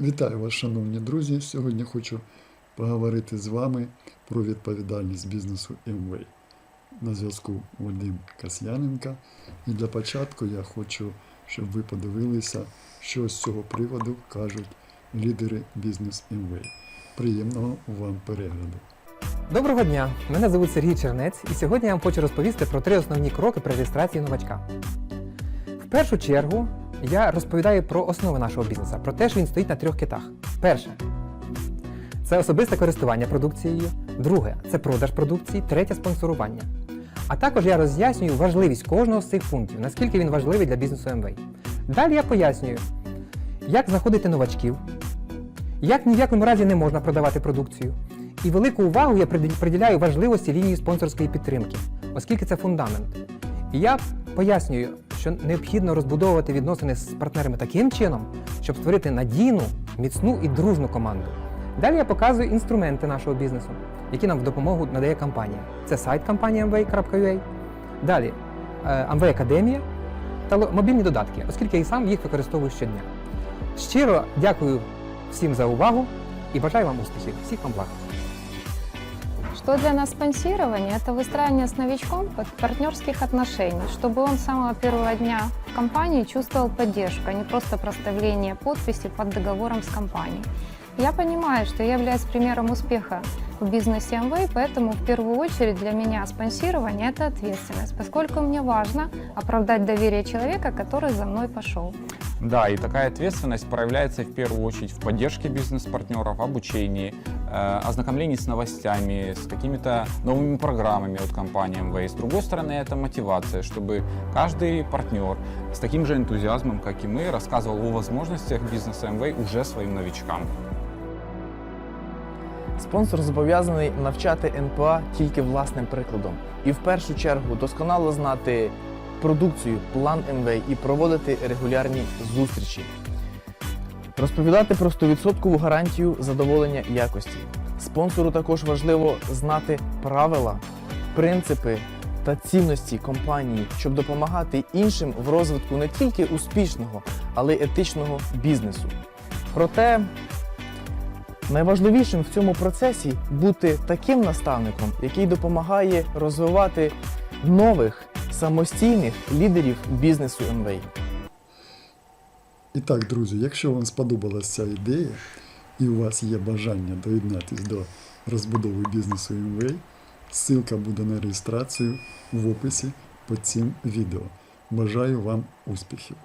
Вітаю вас, шановні друзі. Сьогодні хочу поговорити з вами про відповідальність бізнесу МВ. На зв'язку Вадим Касьяненко. І для початку я хочу, щоб ви подивилися, що з цього приводу кажуть лідери бізнес МВ. Приємного вам перегляду. Доброго дня! Мене звуть Сергій Чернець, і сьогодні я вам хочу розповісти про три основні кроки при реєстрації новачка. В першу чергу я розповідаю про основи нашого бізнесу, про те, що він стоїть на трьох китах. Перше це особисте користування продукцією. Друге це продаж продукції, третє спонсорування. А також я роз'яснюю важливість кожного з цих пунктів, наскільки він важливий для бізнесу МВ. Далі я пояснюю, як знаходити новачків, як ні в якому разі не можна продавати продукцію. І велику увагу я приділяю важливості лінії спонсорської підтримки, оскільки це фундамент. І я пояснюю, що необхідно розбудовувати відносини з партнерами таким чином, щоб створити надійну, міцну і дружну команду. Далі я показую інструменти нашого бізнесу, які нам в допомогу надає компанія. Це сайт компанії mv.ua, далі е, MV Академія та мобільні додатки, оскільки я і сам їх використовую щодня. Щиро дякую всім за увагу і бажаю вам успіхів. Всіх вам благ. Что для нас спонсирование? Это выстраивание с новичком пар- партнерских отношений, чтобы он с самого первого дня в компании чувствовал поддержку, а не просто проставление подписи под договором с компанией. Я понимаю, что я являюсь примером успеха в бизнесе МВ, поэтому в первую очередь для меня спонсирование – это ответственность, поскольку мне важно оправдать доверие человека, который за мной пошел. Да, и такая ответственность проявляется в первую очередь в поддержке бизнес-партнеров, обучении, э, ознакомлении с новостями, с какими-то новыми программами от компании МВ. И с другой стороны, это мотивация, чтобы каждый партнер с таким же энтузиазмом, как и мы, рассказывал о возможностях бизнеса МВ уже своим новичкам. Спонсор зобов'язаний навчати НПА тільки власним прикладом і в першу чергу досконало знати продукцію, план МВ і проводити регулярні зустрічі. Розповідати про 100% гарантію задоволення якості. Спонсору також важливо знати правила, принципи та цінності компанії, щоб допомагати іншим в розвитку не тільки успішного, але й етичного бізнесу. Проте Найважливішим в цьому процесі бути таким наставником, який допомагає розвивати нових самостійних лідерів бізнесу МВ. І так, друзі, якщо вам сподобалася ця ідея і у вас є бажання доєднатися до розбудови бізнесу МВ, ссылка буде на реєстрацію в описі під цим відео. Бажаю вам успіхів!